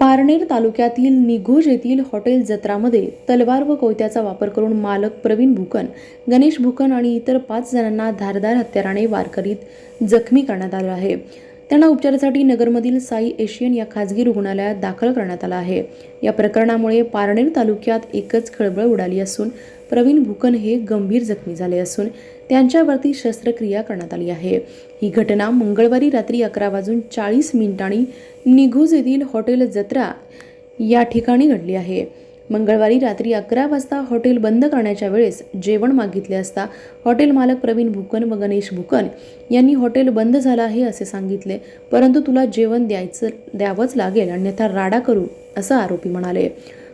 पारनेर तालुक्यातील निघोज येथील हॉटेल जत्रामध्ये तलवार व कोयत्याचा वापर करून मालक प्रवीण भुकन गणेश भुकन आणि इतर पाच जणांना धारदार हत्याराने वार करीत जखमी करण्यात आलं आहे. त्यांना उपचारासाठी नगरमधील साई एशियन या खाजगी रुग्णालयात दाखल करण्यात आलं आहे. या प्रकरणामुळे पारनेर तालुक्यात एकच खळबळ उडाली असून प्रवीण भुकन हे गंभीर जखमी झाले असून त्यांच्यावरती शस्त्रक्रिया करण्यात आली आहे. ही घटना मंगळवारी रात्री अकरा वाजून चाळीस मिनिटांनी निघूज येथील हॉटेल जत्रा या ठिकाणी घडली आहे. मंगळवारी रात्री अकरा वाजता हॉटेल बंद करण्याच्या वेळेस जेवण मागितले असता हॉटेल मालक प्रवीण भुकन व गणेश भुकन यांनी हॉटेल बंद झालं आहे असे सांगितले. परंतु तुला जेवण द्यायचं द्यावंच लागेल अन्यथा राडा करू असं आरोपी म्हणाले.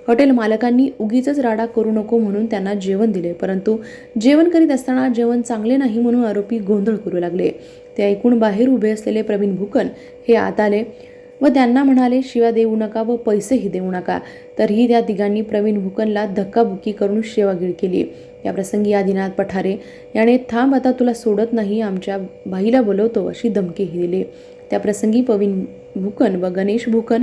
हॉटेल मालकांनी उगीच राडा करू नको म्हणून त्यांना जेवण दिले. परंतु जेवण करीत असताना जेवण चांगले नाही म्हणून आरोपी गोंधळ करू लागले. ते ऐकून बाहेर उभे असलेले प्रवीण भुकन हे आत आले व त्यांना म्हणाले शिवा देऊ नका व पैसेही देऊ नका. तरीही त्या तिघांनी प्रवीण भुकनला धक्काबुक्की करून शेवागीळ केली. या प्रसंगी आदिनाथ पठारे याने थांब आता तुला सोडत नाही आमच्या बाईला बोलवतो अशी धमकीही दिली. त्या प्रसंगी प्रवीण भुकन व गणेश भुकन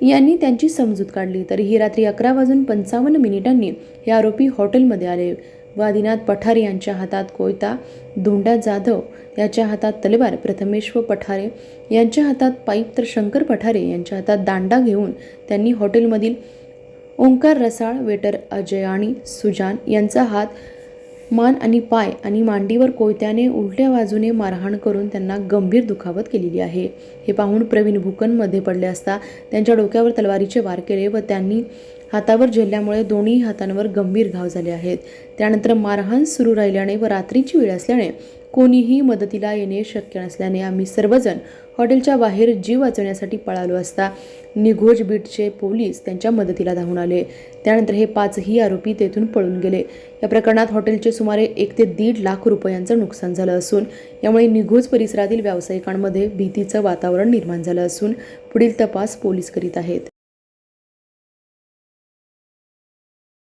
यांनी त्यांची समजूत काढली. तरीही रात्री अकरा वाजून पंचावन्न मिनिटांनी हे आरोपी हॉटेलमध्ये आले व आदिनाथ पठारे यांच्या हातात कोयता धोंडा जाधव याच्या हातात तलवार प्रथमेश व पठारे यांच्या हातात पाईप तर शंकर पठारे यांच्या हातात दांडा घेऊन त्यांनी हॉटेलमधील ओंकार रसाळ वेटर अजय आणि सुजान यांचा हात मान आणि पाय आणि मांडीवर कोयत्याने उलट्या बाजूने मारहाण करून त्यांना गंभीर दुखावत केलेली आहे. हे पाहून प्रवीण भूकनमध्ये पडले असता त्यांच्या डोक्यावर तलवारीचे वार केले व त्यांनी हातावर झेलल्यामुळे दोन्ही हातांवर गंभीर घाव झाले आहेत. त्यानंतर मारहाण सुरू राहिल्याने व रात्रीची वेळ असल्याने कोणीही मदतीला येणे शक्य नसल्याने आम्ही सर्वजण हॉटेलच्या बाहेर जीव वाचवण्यासाठी पळालो असता निघोज बीटचे पोलीस त्यांच्या मदतीला धावून आले. त्यानंतर हे पाचही आरोपी तेथून पळून गेले. या प्रकरणात हॉटेलचे सुमारे एक ते दीड लाख रुपयांचं नुकसान झालं असून यामुळे निघोज परिसरातील व्यावसायिकांमध्ये भीतीचं वातावरण निर्माण झालं असून पुढील तपास पोलीस करीत आहेत.